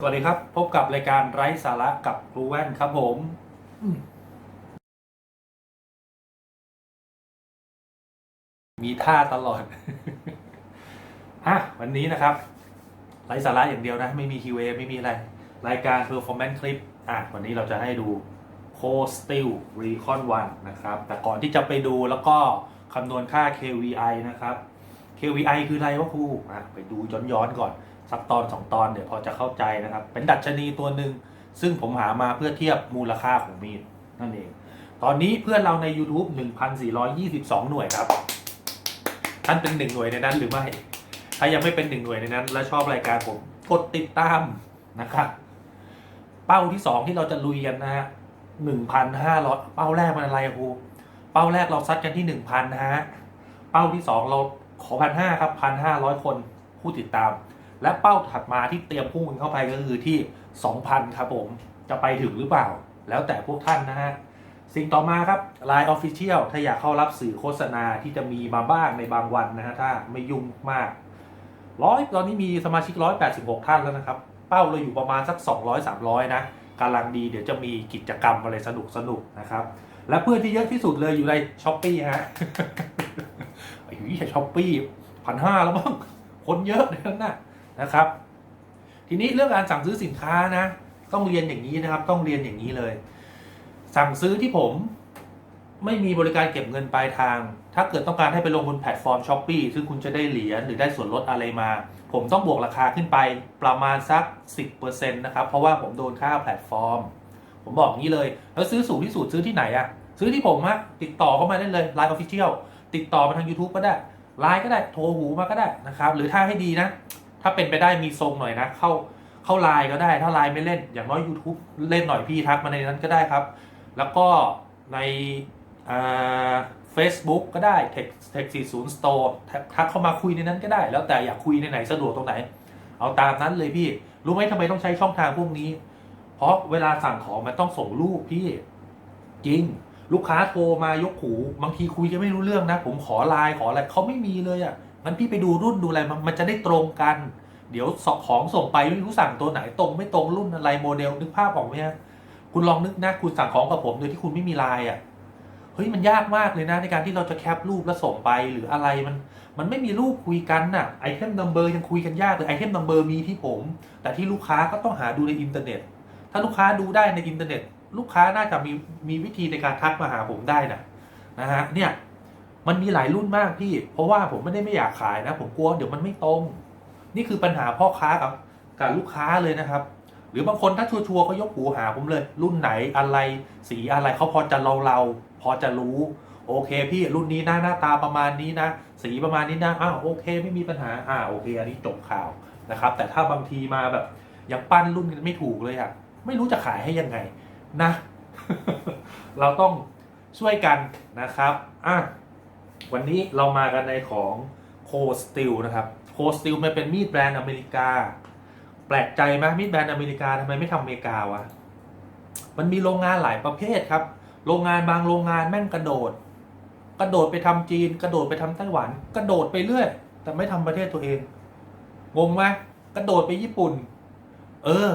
สวัสดีครับ พบกับรายการไร้สาระกับครูแว่นครับผมมีท่าตลอดอะวันนี้นะครับ ไร้สาระอย่างเดียวนะ ไม่มี QA ไม่มีอะไร รายการ performance clip อะวันนี้เราจะให้ดู c o Steel Recon 1 นะครับ แต่ก่อนที่จะไปดูแล้วก็คำนวณค่า KVI นะครับ KVI คืออะไรวะครูอะไปดูย้อนๆก่อน สักตอนสองตอนเดี๋ยวพอจะเข้าใจนะครับ เป็นดัชนีตัวหนึ่งซึ่งผมหามาเพื่อเทียบมูลค่าของมีดนั่นเอง ตอนนี้เพื่อนเราใน YouTube 1,422 หน่วยครับ ท่านเป็นหนึ่งหน่วยในนั้นหรือไม่ ถ้ายังไม่เป็นหนึ่งหน่วยในนั้น และชอบรายการผมกดติดตามนะครับเป้าที่สองที่เราจะลุยกันนะฮะ1,500 เป้าแรกมันอะไรครูเป้าแรกเราซัดกันที่ 1,000นะฮะเป้าที่สองเราขอพันห้าครับพันห้าร้อยคนผู้ติดตาม และเป้าถัดมาที่เตรียมพุ่งเข้าไปก็คือที่ 2,000 ครับผมจะไปถึงหรือเปล่า แล้วแต่พวกท่านนะฮะ สิ่งต่อมาครับ Line Official ถ้าอยากเข้ารับสื่อโฆษณาที่จะมีมาบ้างในบางวันนะฮะ ถ้าไม่ยุ่งมากร้อยตอนนี้มีสมาชิก 186 ท่านแล้วนะครับ เป้าเราอยู่ประมาณสัก 200 300 นะกำลังดีเดี๋ยวจะมีกิจกรรมอะไรสนุกสนุกๆนะครับ และเพื่อนที่เยอะที่สุดเลยอยู่ในช้อปปี้ฮะไอ้ยี่ช้อปปี้พันห้าแล้วมั้งคนเยอะเลยนั่นน่ะ นะครับ ทีนี้เรื่องการสั่งซื้อสินค้านะ ต้องเรียนอย่างนี้นะครับ ต้องเรียนอย่างนี้เลย สั่งซื้อที่ผมไม่มีบริการเก็บเงินปลายทาง ถ้าเกิดต้องการให้ไปลงบนแพลตฟอร์มช้อปปีซึ่งคุณจะได้เหรียญหรือได้ส่วนลดอะไรมา ผมต้องบวกราคาขึ้นไปประมาณสัก 10%นะครับ เพราะว่าผมโดนค่าแพลตฟอร์ม ผมบอกงี้เลย แล้วซื้อสูงที่สุดซื้อที่ไหนอะซื้อที่ผมอะติดต่อเข้ามาได้เลย Line Official ติดต่อมาทาง YouTube ก็ได้ไลน์ก็ได้ โทรหูมาก็ได้นะครับ หรือถ้าให้ดีนะ ถ้าเป็นไปได้มีทรงหน่อยนะ เข้าเข้าไลน์ก็ได้ ถ้าไลน์ไม่เล่น อย่างน้อย YouTube เล่นหน่อยพี่ทักมาในนั้นก็ได้ครับ แล้วก็ในเฟซบุ๊กก็ได้ Tech Tech 40 Store ทักทักเข้ามาคุยในนั้นก็ได้ แล้วแต่อยากคุยในไหนสะดวกตรงไหน เอาตามนั้นเลยพี่ รู้ไหมทำไมต้องใช้ช่องทางพวกนี้ เพราะเวลาสั่งของมันต้องส่งรูปพี่ จริง ลูกค้าโทรมายกหู บางทีคุยจะไม่รู้เรื่องนะ ผมขอไลน์ขออะไรเขาไม่มีเลยอะ่ะ งั้นพี่ไปดูรุ่นดูอะไรมันจะได้ตรงกัน เดี๋ยวสของส่งไปไม่รู้สั่งตัวไหนตรงไม่ตรงรุ่นอะไรโมเดลนึกภาพออกไหมฮะคุณลองนึกนะคุณสั่งของกับผมโดยที่คุณไม่มีไลน์อะเฮ้ยมันยากมากเลยนะในการที่เราจะแคปรูปแล้วส่งไปหรืออะไรมัน มันไม่มีรูปคุยกันน่ะไอเทมนัมเบอร์ยังคุยกันยากเลยไอเทมนัมเบอร์มีที่ผม แต่ที่ลูกค้าก็ต้องหาดูในอินเทอร์เน็ต ถ้าลูกค้าดูได้ในอินเทอร์เน็ต ลูกค้าน่าจะมีมีวิธีในการทักมาหาผมได้นะนะฮะเนี่ย มันมีหลายรุ่นมากพี่ เพราะว่าผมไม่ได้ไม่อยากขายนะ ผมกลัวเดี๋ยวมันไม่ตรง นี่คือปัญหาพ่อค้ากับกับลูกค้าเลยนะครับ หรือบางคนถ้าชัวร์ๆเขายกหูหาผมเลย รุ่นไหนอะไรสีอะไรเขาพอจะเราเราๆพอจะรู้ โอเค พี่รุ่นนี้หน้าหน้าตาประมาณนี้นะ สีประมาณนี้นะอ้าวโอเค ไม่มีปัญหาอ่าโอเค อันนี้จบข่าวนะครับ แต่ถ้าบางทีมาแบบยังปั้นรุ่นกันไม่ถูกเลยอะไม่รู้จะขายให้ยังไงนะ เราต้องช่วยกันนะครับอะ วันนี้เรามากันในของโคสติลนะครับโคสติลมันเป็นมีดแบรนด์อเมริกา แปลกใจไหมมีดแบรนด์อเมริกาทำไมไม่ทำอเมริกาวะมันมีโรงงานหลายประเภทครับ โรงงานบางโรงงานแม่งกระโดด กระโดดไปทำจีน กระโดดไปทำไต้หวัน กระโดดไปเรื่อย แต่ไม่ทำประเทศตัวเองงงไหมกระโดดไปญี่ปุ่น เออ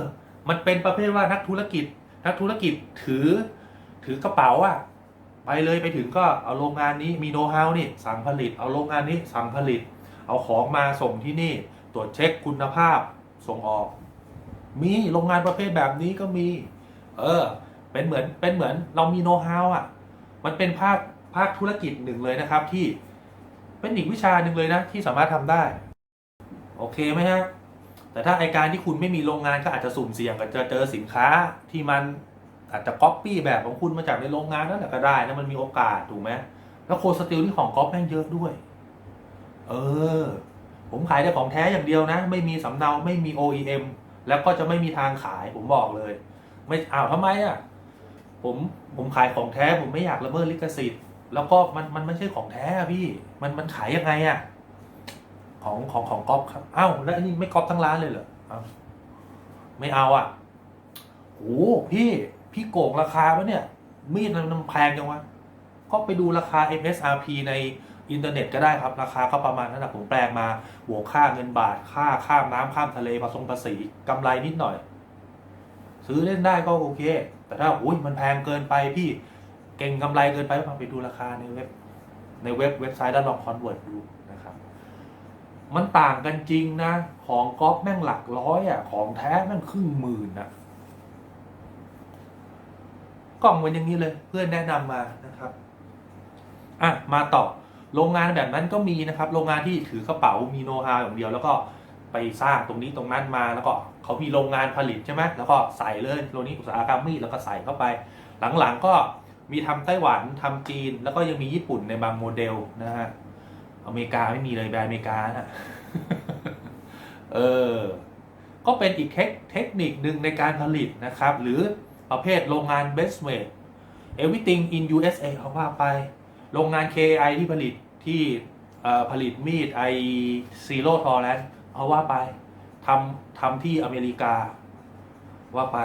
มันเป็นประเภทว่านักธุรกิจ นักธุรกิจถือถือกระเป๋าอะ ไปเลยไปถึงก็เอาโรงงานนี้มีโน้ตฮาวนี่สั่งผลิต เอาโรงงานนี้สั่งผลิต เอาของมาส่งที่นี่ตรวจเช็คคุณภาพส่งออก มีโรงงานประเภทแบบนี้ก็มี เออ เป็นเหมือนเป็นเหมือนเรามีโน้ตฮาวอะ มันเป็นภาคภาคธุรกิจหนึ่งเลยนะครับที่เป็นอีกวิชาหนึ่งเลยนะที่สามารถทำได้ โอเคไหมฮะแต่ถ้าไอการที่คุณไม่มีโรงงานก็อาจจะสุ่มเสี่ยงกับจะเจอสินค้าที่มัน อาจจะก๊อปปี้แบบของคุณมาจากในโรงงานนั่นแหละก็ได้นะมันมีโอกาสถูกไหมแล้วโคสติลนี่ของก๊อปแม่งเยอะด้วย เออ ผมขายแต่ของแท้อย่างเดียวนะ ไม่มีสำเนาไม่มี OEM แล้วก็จะไม่มีทางขายผมบอกเลย ไม่อ้าวทำไมอะผมผมขายของแท้ผมไม่อยากละเมิดลิขสิทธิ์ แล้วก็มันมันไม่ใช่ของแท้อะพี่ มันมันขายยังไงอะของของของก๊อปครับอ้าวแล้วอันนี้ไม่ก๊อปทั้งร้านเลยเหรอไม่เอาอะโอ้พี่ พี่โกงราคาปะเนี่ย มีดมันแพงจังวะก็ไปดูราคา MSRP ในอินเทอร์เน็ตก็ได้ครับ ราคาก็ประมาณนั้นแหละผมแปลงมาบวกค่าเงินบาท ค่าข้ามน้ำข้ามทะเลผสมภาษีกำไรนิดหน่อย ซื้อเล่นได้ก็โอเค แต่ถ้าอุ้ยมันแพงเกินไปพี่เก่งกำไรเกินไปก็ไปดูราคาในเว็บในเว็บเว็บไซต์แล้วลองคอนเวิร์ตดูนะครับ มันต่างกันจริงนะ ของก๊อฟแม่งหลักร้อยอะ ของแท้แม่งครึ่งหมื่นอะ กล่องเป็นอย่างนี้เลยเพื่อนแนะนำมานะครับอะมาต่อโรงงานแบบนั้นก็มีนะครับ โรงงานที่ถือกระเป๋ามีโน้ตฮาอย่างเดียว แล้วก็ไปสร้างตรงนี้ตรงนั้นมาแล้วก็เขามีโรงงานผลิตใช่ไหมแล้วก็ใส่เลยโรงนี้อุตสาหกรรมมีดแล้วก็ใส่เข้าไป หลังๆก็มีทำไต้หวันทำจีน แล้วก็ยังมีญี่ปุ่นในบางโมเดลนะฮะอเมริกาไม่มีเลยแบรนด์อเมริกาน่ะเออก็เป็นอีกเทคนิคหนึ่งในการผลิตนะครับ หรือ ประเภทโรงงาน best made everything in USA เขาว่าไป โรงงาน KI ที่ผลิตที่ผลิตมีดไอซีโร่ทอแลนเอาว่าไปทำทำที่อเมริกา ว่าไป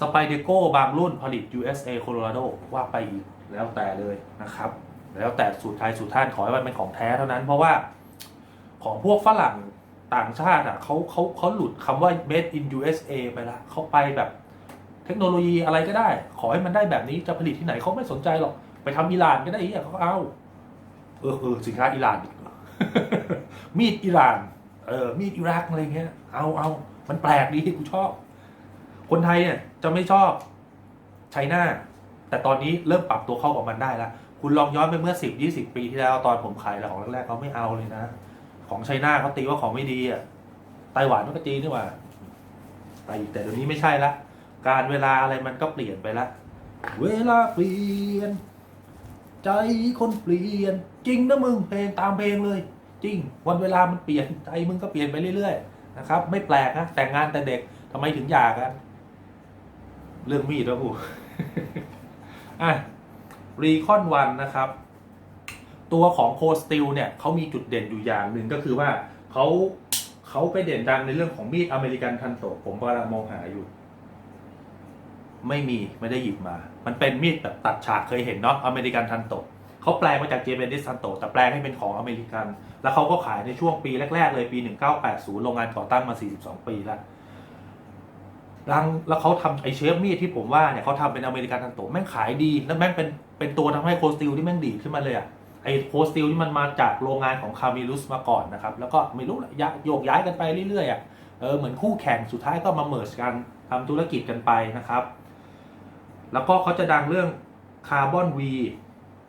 สไปเดโก้บางรุ่นผลิต USA Colorado ว่าไปอีกแล้วแต่เลยนะครับ แล้วแต่สูตรไทยสูตรท่านขอให้มันเป็นของแท้เท่านั้น เพราะว่าของพวกฝรั่งต่างชาติอะเขาเขาเขาหลุดคำว่า made in USA ไปละเขาไปแบบ ทคโนโลยีอะไรก็ได้ ขอให้มันได้แบบนี้จะผลิตที่ไหนเขาไม่สนใจหรอก ไปทำอิหร่านก็ได้อีกเขาเอาเออเออสินค้าอิหร่าน มีดอิหร่าน เออมีดอิรักอะไรเงี้ย เอาเอามันแปลกดีกูชอบ คนไทยเนี่ยจะไม่ชอบไชน่าแต่ตอนนี้เริ่มปรับตัวเข้ากับมันได้แล้วคุณลองย้อนไปเมื่อสิบยี่สิบปีที่แล้วตอนผมขายของแรกๆเขาไม่เอาเลยนะ ของไชน่าเขาตีว่าของไม่ดีอะไต้หวันมันก็จีนนี่หว่าแต่แต่เดี๋ยวนี้ไม่ใช่ละ การเวลาอะไรมันก็เปลี่ยนไปละ เวลาเปลี่ยน ใจคนเปลี่ยน จริงนะมึงเพลงตามเพลงเลย จริง วันเวลามันเปลี่ยนใจมึงก็เปลี่ยนไปเรื่อยๆนะครับ ไม่แปลกนะแต่งงานแต่เด็กทำไมถึงหย่ากันเรื่องมีดวะกูอะรีคอนวันนะครับ ตัวของโคสติลเนี่ยเขามีจุดเด่นอยู่อย่างหนึ่งก็คือว่าเขาเขาไปเด่นดังในเรื่องของมีดอเมริกันทันโตผมกำลังมองหาอยู่ ไม่มีไม่ได้หยิบมา มันเป็นมีดแบบตัดฉากเคยเห็นเนาะอเมริกันทันโตเขาแปลงมาจากเจเปนิสทันโตแต่แปลงให้เป็นของอเมริกัน แล้วเขาก็ขายในช่วงปีแรก ๆ เลยปี 1980 โรงงานก่อตั้งมา 42 ปีแล้วรังแล้วเขาทำไอเชฟมีดที่ผมว่าเนี่ยเขาทำเป็นอเมริกันทันโตแม่งขายดีแล้วแม่งเป็นเป็นตัวทำให้โคสติลที่แม่งดีขึ้นมาเลยอะไอโคสติลที่มันมาจากโรงงานของคามิลุสมาก่อนนะครับ แล้วก็ไม่รู้ละยโยกย้ายกันไปเรื่อยๆอะเออเหมือนคู่แข่งสุดท้ายก็มาเมิร์ชกันทำธุรกิจกันไปนะครับ แล้วก็เขาจะดังเรื่องคาร์บอนวี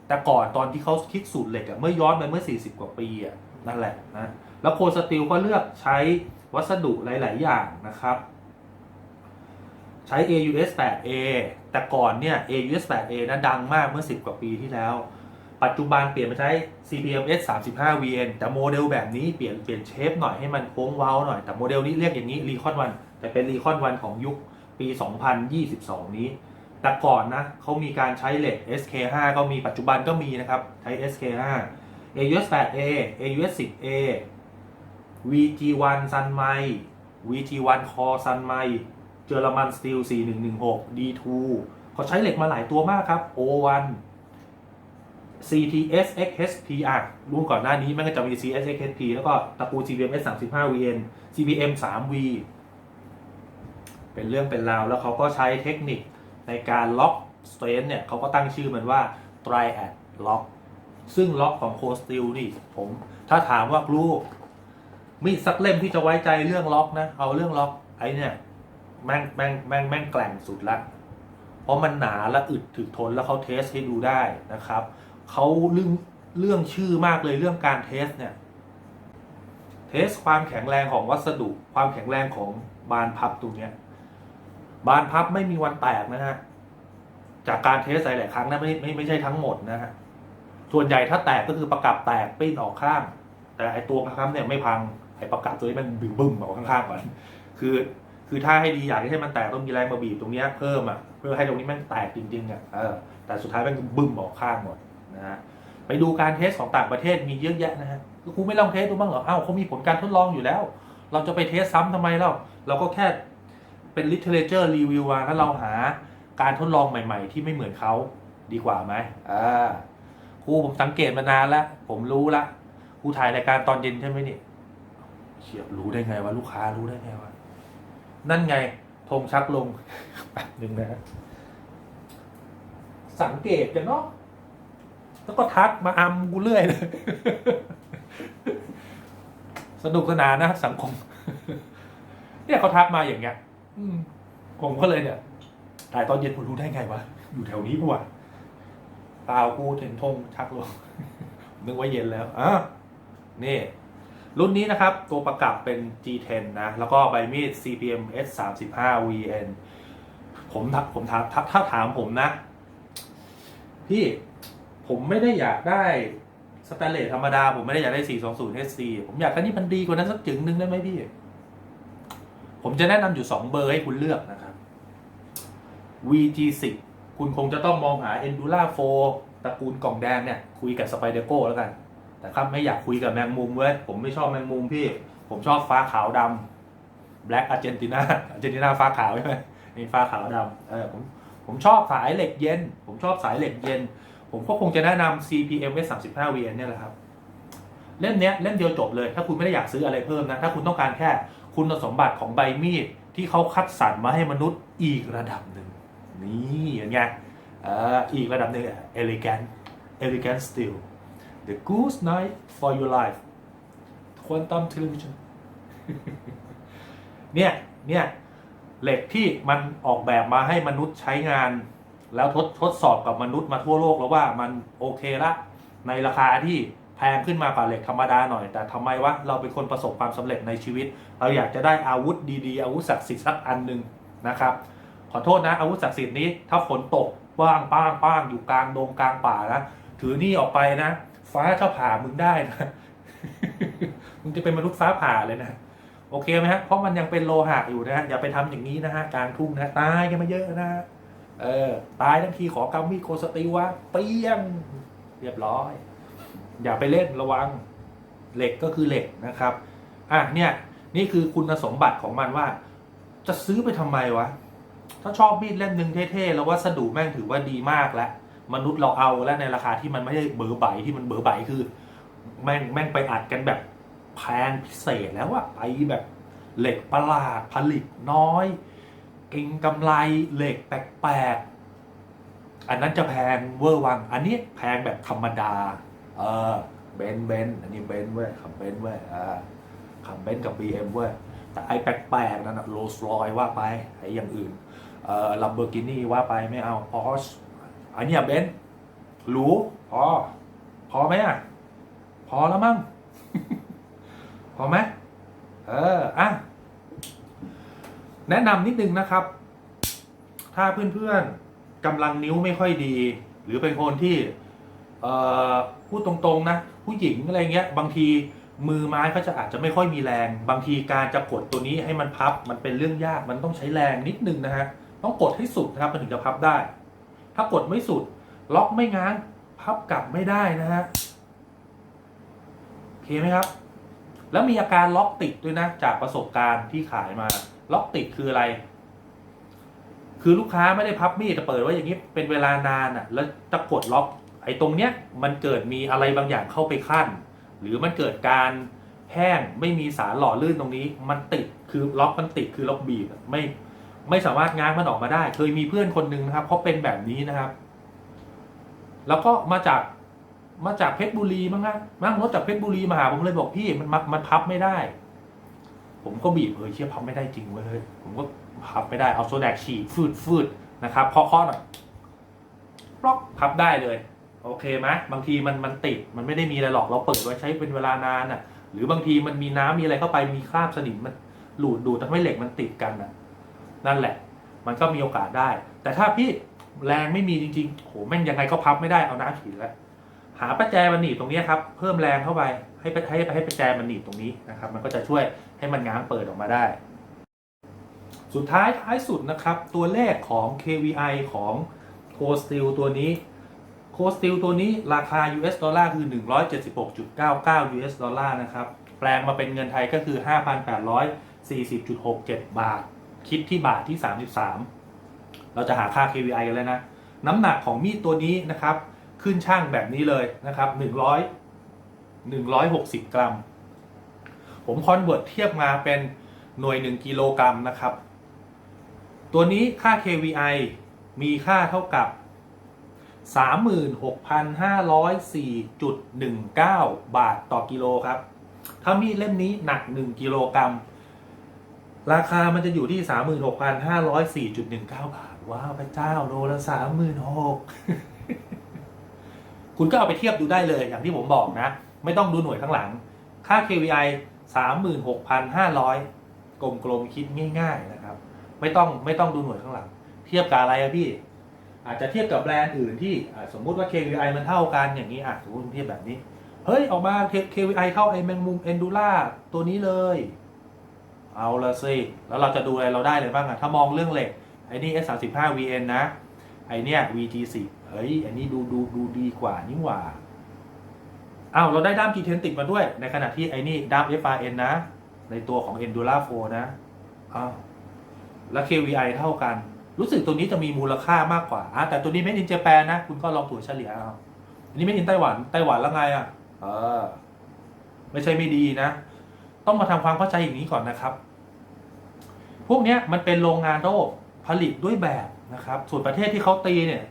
แต่ก่อนตอนที่เขาคิดสูตรเหล็กอะเมื่อย้อนไปเมื่อ 40 กว่าปีอะนั่นแหละนะแล้วโคสติลก็เลือกใช้วัสดุหลาย ๆ อย่างนะครับ ใช้ AUS 8A แต่ก่อนเนี่ย AUS 8A นะดังมากเมื่อ 10 กว่าปีที่แล้ว ปัจจุบันเปลี่ยนมาใช้ CPMS 35 VN แต่โมเดลแบบนี้เปลี่ยนเปลี่ยนเชฟหน่อยให้มันโค้งเว้าหน่อยแต่โมเดลนี้เรียกอย่างนี้ Recon 1แต่เป็น Recon 1ของยุคปี 2022 นี้ แต่ก่อนนะเขามีการใช้เหล็ก SK5 ก็มีปัจจุบันก็มีนะครับ ใช้ SK5 AUS 8A AUS 10A VG1 Sunmai VG1 Core Sunmai เจอร์มันสตีล4116 D2 เขาใช้เหล็กมาหลายตัวมากครับ O1 CTS XHP อะรุ่นก่อนหน้านี้มันก็จะมี CS XHP แล้วก็ตระกูล CPMS 35 VN CPM 3V เป็นเรื่องเป็นราวแล้วเขาก็ใช้เทคนิค ในการล็อกสเตรนเนี่ยเขาก็ตั้งชื่อมันว่า Triad Lock ซึ่งล็อกของโคสติลนี่ผมถ้าถามว่ารู้มีสักเล่มที่จะไว้ใจเรื่องล็อกนะ เอาเรื่องล็อกไอ้เนี่ยแม่งแม่งแม่งแม่งแกร่งสุดละเพราะมันหนาและอึดถึกทนแล้วเขาเทสให้ดูได้นะครับเขาเรื่องเรื่องชื่อมากเลยเรื่องการเทสเนี่ยเทสความแข็งแรงของวัสดุความแข็งแรงของบานพับตรงเนี้ย บานพับไม่มีวันแตกนะฮะ จากการเทสหลายๆครั้งนะไม่ไม่ไม่ใช่ทั้งหมดนะฮะ ส่วนใหญ่ถ้าแตกก็คือประกับแตกปิ้นออกข้าง แต่ไอตัวค้ำเนี่ยไม่พังไอประกับตัวนี้มันบึ้มบึ้มออกข้างๆก่อน คือ คือถ้าให้ดีอยากให้มันแตกต้องมีแรงมาบีบตรงนี้เพิ่มอะเพื่อให้ตรงนี้มันแตกจริงๆอะเออแต่สุดท้ายมันบึ้มออกข้างหมดนะฮะไปดูการเทสของต่างประเทศมีเยอะแยะนะฮะครูไม่ลองเทสดูบ้างเหรออ้าวเขามีผลการทดลองอยู่แล้ว เราจะไปเทสซ้ำทำไมเราเราก็แค่ เป็น literature review มาแล้วเราหาการทดลองใหม่ ๆ ที่ไม่เหมือนเขาดีกว่าไหมอ่าครูผมสังเกตมานานแล้ว ผมรู้ละครูถ่ายรายการตอนเย็นใช่ไหมนี่เฉียบรู้ได้ไงวะลูกค้ารู้ได้ไงวะนั่นไงทธงชักลงแป๊บหนึ่งนะ สังเกตกันเนาะแล้วก็ทักมาอำกูเรื่อยเลยสนุกสนานนะสังคม เนี่ยเขาทักมาอย่างเงี้ย อืมผมก็เลยเนี่ยถ่ายตอนเย็นผมรู้ได้ไงวะ อยู่แถวนี้ปะวะเปล่ากูเห็นธงชักลง นึกว่าเย็นแล้วอะนี่ รุ่นนี้นะครับ ตัวประกับเป็น G10 นะ แล้วก็ใบมีด CPM S35 VN ผมทักผมถามถ้าถามผมนะ พี่ผมไม่ได้อยากได้สแตนเลสธรรมดา ผมไม่ได้อยากได้ 420 SC ผมอยากให้นี่มันดีกว่านั้นสักจึงนึงได้ไหมพี่ ผมจะแนะนำอยู่ 2 เบอร์ให้คุณเลือกนะครับ VG10 คุณคงจะต้องมองหา Endura 4ตระกูลกล่องแดงเนี่ย คุยกับ Spyderco แล้วกัน แต่ครับไม่อยากคุยกับแมงมุมเว้ย ผมไม่ชอบแมงมุมพี่ ผมชอบฟ้าขาวดำ Black Argentina Argentina ฟ้าขาวใช่ไหมนี่ฟ้าขาวดำเออผมผมชอบสายเหล็กเย็น ผมชอบสายเหล็กเย็น ผมก็คงจะแนะนำ CPM S35 VN เนี่ยแหละครับ เล่มเนี้ยเล่มเดียวจบเลย ถ้าคุณไม่ได้อยากซื้ออะไรเพิ่มนะ ถ้าคุณต้องการแค่ คุณสมบัติของใบมีดที่เขาคัดสรรมาให้มนุษย์อีกระดับหนึ่ง นี่อย่างเงี้ยอ่ออีกระดับหนึ่ง elegant elegant steel the goose night for your life quantum television เนี่ยเนี่ยเหล็กที่มันออกแบบมาให้มนุษย์ใช้งาน แล้วทดทดสอบกับมนุษย์มาทั่วโลกแล้วว่ามันโอเคละ ในราคาที่ พงขึ้นมากว่าเหล็กธรรมดาหน่อย แต่ทำไมวะเราเป็นคนประสบความสำเร็จในชีวิต เราอยากจะได้อาวุธดีๆ อาวุธศักดิ์สิทธิ์สักอันหนึ่งนะครับ ขอโทษนะอาวุธศักดิ์สิทธิ์นี้ ถ้าฝนตกป้างป้างป้างอยู่กลางดงกลางป่านะถือนี่ออกไปนะ ฟ้าถ้าผ่ามึงได้นะมึงจะเป็นมนุษย์ฟ้าผ่าเลยนะโอเคไหมฮะเพราะมันยังเป็นโลหะอยู่นะฮะอย่าไปทำอย่างนี้นะฮะกลางทุ่งนะตายกันมาเยอะนะเออตายทั้งทีขอกำมีโคสติวะเปี้ยงเรียบร้อย อย่าไปเล่นระวังเหล็กก็คือเหล็กนะครับอะเนี่ยนี่คือคุณสมบัติของมันว่า จะซื้อไปทำไมวะ ถ้าชอบมีดเล่มหนึ่งเท่ๆ แล้ววัสดุแม่งถือว่าดีมากแล้ว มนุษย์เราเอาแล้วในราคาที่มันไม่ได้เบอร์ใบที่มันเบอร์ใบคือ แม่งแม่งไปอัดกันแบบแพงพิเศษแล้วอะไปแบบเหล็กประหลาดผลิตน้อย เก่งกำไรเหล็กแปลกๆอันนั้นจะแพงเวอร์วัง อันนี้แพงแบบธรรมดา เออเบนเบนอันนี้เบนเว้ยขับเบนเว้ยอ่าขับเบนกับ BM เว้ยแต่ไอ้แปลกๆนั่นนะโรลส์รอยว่าไปไอ้อย่างอื่นเอ่อลัมเบอร์กินี่ว่าไปไม่เอาพอชอันนี้เบนหรูพอพอไหมอะ พอแล้วมั้งพอไหมเอออะแนะนำนิดนึงนะครับ ถ้าเพื่อนๆกำลังนิ้วไม่ค่อยดี หรือเป็นคนที่ พูดตรงๆนะผู้หญิงอะไรเงี้ย บางทีมือไม้เขาจะอาจจะไม่ค่อยมีแรง บางทีการจะกดตัวนี้ให้มันพับมันเป็นเรื่องยากมันต้องใช้แรงนิดนึงนะฮะต้องกดให้สุดนะครับมันถึงจะพับได้ ถ้ากดไม่สุด ล็อกไม่ง้างพับกลับไม่ได้นะฮะโอเคไหมครับ แล้วมีอาการล็อกติดด้วยนะ จากประสบการณ์ที่ขายมา ล็อกติดคืออะไร คือลูกค้าไม่ได้พับมีดแต่เปิดไว้อย่างนี้เป็นเวลานานอะ แล้วจะกดล็อก ไอ้ตรงเนี้ยมันเกิดมีอะไรบางอย่างเข้าไปขั้น หรือมันเกิดการแห้งไม่มีสารหล่อลื่นตรงนี้ มันติดคือล็อกมันติดคือล็อกบีบไม่ไม่สามารถง้างมันออกมาได้ เคยมีเพื่อนคนหนึ่งนะครับเขาเป็นแบบนี้นะครับ แล้วก็มาจากมาจากเพชรบุรีมั้งฮะนั่งรถจากเพชรบุรีมาหาผมเลยบอกพี่มันมันมันพับไม่ได้ ผมก็บีบเฮ้ยเชี่ยพับไม่ได้จริงเว้ยผมก็พับไม่ได้เอาโซแดกฉีดฟืดฟืดนะครับเคาะเคาะหน่อยล็อกพับได้เลย โอเคไหมบางทีมันมันติดมันไม่ได้มีอะไรหรอกเราเปิดไว้ใช้เป็นเวลานานอะ หรือบางทีมันมีน้ำมีอะไรเข้าไปมีคราบสนิมมันหลุดดูดทำให้เหล็กมันติดกันอะ นั่นแหละ มันก็มีโอกาสได้ แต่ถ้าพี่แรงไม่มีจริงๆโหแม่งยังไงก็พับไม่ได้เอาน้ำฉีดแล้วหาประแจมันหนีบตรงนี้ครับ เพิ่มแรงเข้าไปให้ไปให้ให้ประแจมันหนีบตรงนี้นะครับ มันก็จะช่วยให้มันง้างเปิดออกมาได้ สุดท้ายท้ายสุดนะครับ ตัวเลขของ KVI ของ c o Steel ตัวนี้ c o Steel ตัวนี้ราคา US ดอลลาร์คือ 176.99 US ดอลลาร์นะครับ แปลงมาเป็นเงินไทยก็คือ 5,840.67 บาท คิดที่บาทที่ 33 เราจะหาค่า KVI กันแล้วนะ น้ำหนักของมีดตัวนี้นะครับ ขึ้นช่างแบบนี้เลยนะครับ 100 160 กรัม ผมคอนเวิร์ตเทียบมาเป็นหน่วย 1 กิโลกรัมนะครับ ตัวนี้ค่า KVI มีค่าเท่ากับ 36,504.19 บาทต่อกิโลครับ ถ้ามีดเล่มนี้หนัก 1 กิโลกรัม ราคามันจะอยู่ที่ 36,504.19 บาท ว้าวพระเจ้าโลละ36,000 คุณก็เอาไปเทียบดูได้เลยอย่างที่ผมบอกนะ ไม่ต้องดูหน่วยข้างหลัง ค่า KVI 36,500 กลมๆคิดง่าย ๆนะครับ ไม่ต้องไม่ต้องดูหน่วยข้างหลัง เทียบกับอะไรอะพี่ อาจจะเทียบกับแบรนด์อื่นที่สมมุติว่า KVI มันเท่ากันอย่างนี้อะสมมติเทียบแบบนี้ เฮ้ย ออกมา KVI เข้าไอแมงมุมเอนดูล่าตัวนี้เลย เอาละสิ แล้วเราจะดูอะไรเราได้เลยบ้างอะถ้ามองเรื่องเหล็ก ไอ้นี่ S35 VN นะ ไอเนี้ย VG10 เฮ้ย อันนี้ดูดูดูดีกว่านี่หว่าอ้าวเราได้ด้าม G10 ติดมาด้วย ในขณะที่ไอ้นี่ด้าม FRN นะ ในตัวของ Endura 4 นะอ้าวแล้ว KVI เท่ากัน รู้สึกตัวนี้จะมีมูลค่ามากกว่า แต่ตัวนี้ Made in Japan นะ คุณก็ลองถัวเฉลี่ยเอาอันนี้ Made in ไต้หวัน ไต้หวันแล้วไงอะ เออ ไม่ใช่ไม่ดีนะ ต้องมาทำความเข้าใจอย่างนี้ก่อนนะครับ พวกเนี้ยมันเป็นโรงงานโรคผลิตด้วยแบบนะครับ ส่วนประเทศที่เขาตีเนี่ย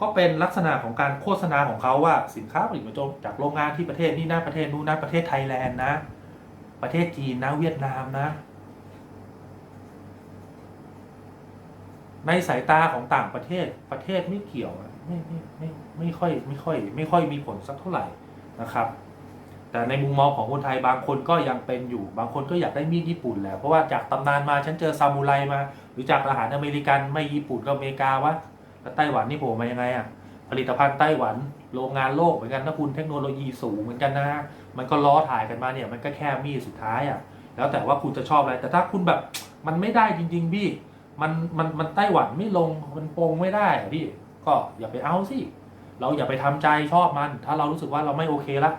ก็เป็นลักษณะของการโฆษณาของเขาว่าสินค้าผลิตมาจากโรงงานที่ประเทศนี้นะประเทศนู้นนะประเทศไทยแลนด์นะ ประเทศจีนนะเวียดนามนะ ในสายตาของต่างประเทศประเทศไม่เกี่ยวไม่ไม่ไม่ไม่ค่อยไม่ค่อย ไม่ค่อยมีผลสักเท่าไหร่นะครับ แต่ในมุมมองของคนไทยบางคนก็ยังเป็นอยู่ บางคนก็อยากได้มีดญี่ปุ่นแหละเพราะว่าจากตำนานมาฉันเจอซามูไรมา หรือจากอาหารอเมริกันไม่ญี่ปุ่นก็อเมริกาวะแล้วไต้หวันนี่โผล่มายังไงอะผลิตภัณฑ์ไต้หวันโรงงานโลกเหมือนกันนะคุณเทคโนโลยีสูงเหมือนกันนะมันก็ล้อถ่ายกันมาเนี่ยมันก็แค่มีดสุดท้ายอะแล้วแต่ว่าคุณจะชอบอะไรแต่ถ้าคุณแบบมันไม่ได้จริงๆพี่ มันมันมันไต้หวันไม่ลงมันโปงไม่ได้พี่ก็อย่าไปเอาสิเราอย่าไปทำใจชอบมัน ถ้าเรารู้สึกว่าเราไม่โอเคละ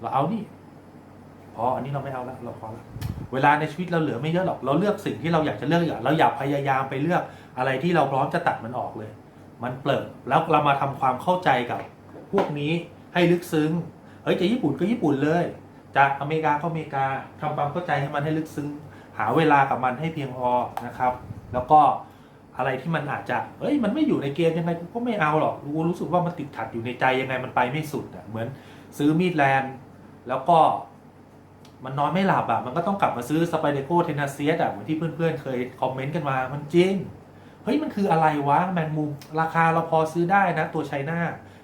เราเอานี่พออันนี้เราไม่เอาละเราพอละเวลาในชีวิตเราเหลือไม่เยอะหรอกเราเลือกสิ่งที่เราอยากจะเลือกอย่างเราอย่าพยายามไปเลือกอะไรที่เราพร้อมจะตัดมันออกเลย มันเปลิกแล้วเรามาทำความเข้าใจกับ พวกนี้ให้ลึกซึ้งเฮ้ยจะญี่ปุ่นก็ญี่ปุ่นเลยจากอเมริกาก็อเมริกาทำความเข้าใจให้มันให้ลึกซึ้งหาเวลากับมันให้เพียงพอนะครับ แล้วก็อะไรที่มันอาจจะเฮ้ยมันไม่อยู่ในเกณฑ์ยังไงกูก็ไม่เอาหรอกกูรู้สึกว่ามันติดขัดอยู่ในใจยังไงมันไปไม่สุดอะเหมือนซื้อมีดแลนแล้วก็มันนอนไม่หลับอะมันก็ต้องกลับมาซื้อสไปเดโกเทนาเซียอะเหมือนที่เพื่อนๆเคยคอมเมนต์กันมามันจริงเฮ้ยมันคืออะไรวะแมงมุมราคาเราพอซื้อได้นะ ตัวไชน่า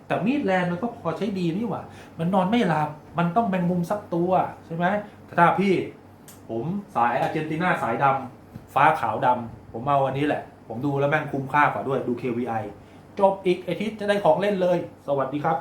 แต่มีดแลนมันก็พอใช้ดีนี่หว่า มันนอนไม่หลับ มันต้องแมงมุมสักตัวใช่ไหมถ้าพี่ ผมสายอาร์เจนตินาสายดำฟ้าขาวดำ ผมเมาวันนี้แหละ ผมดูแล้วแม่งคุ้มค่ากว่าด้วยดู KVI จบอีกอาทิตย์จะได้ของเล่นเลย สวัสดีครับ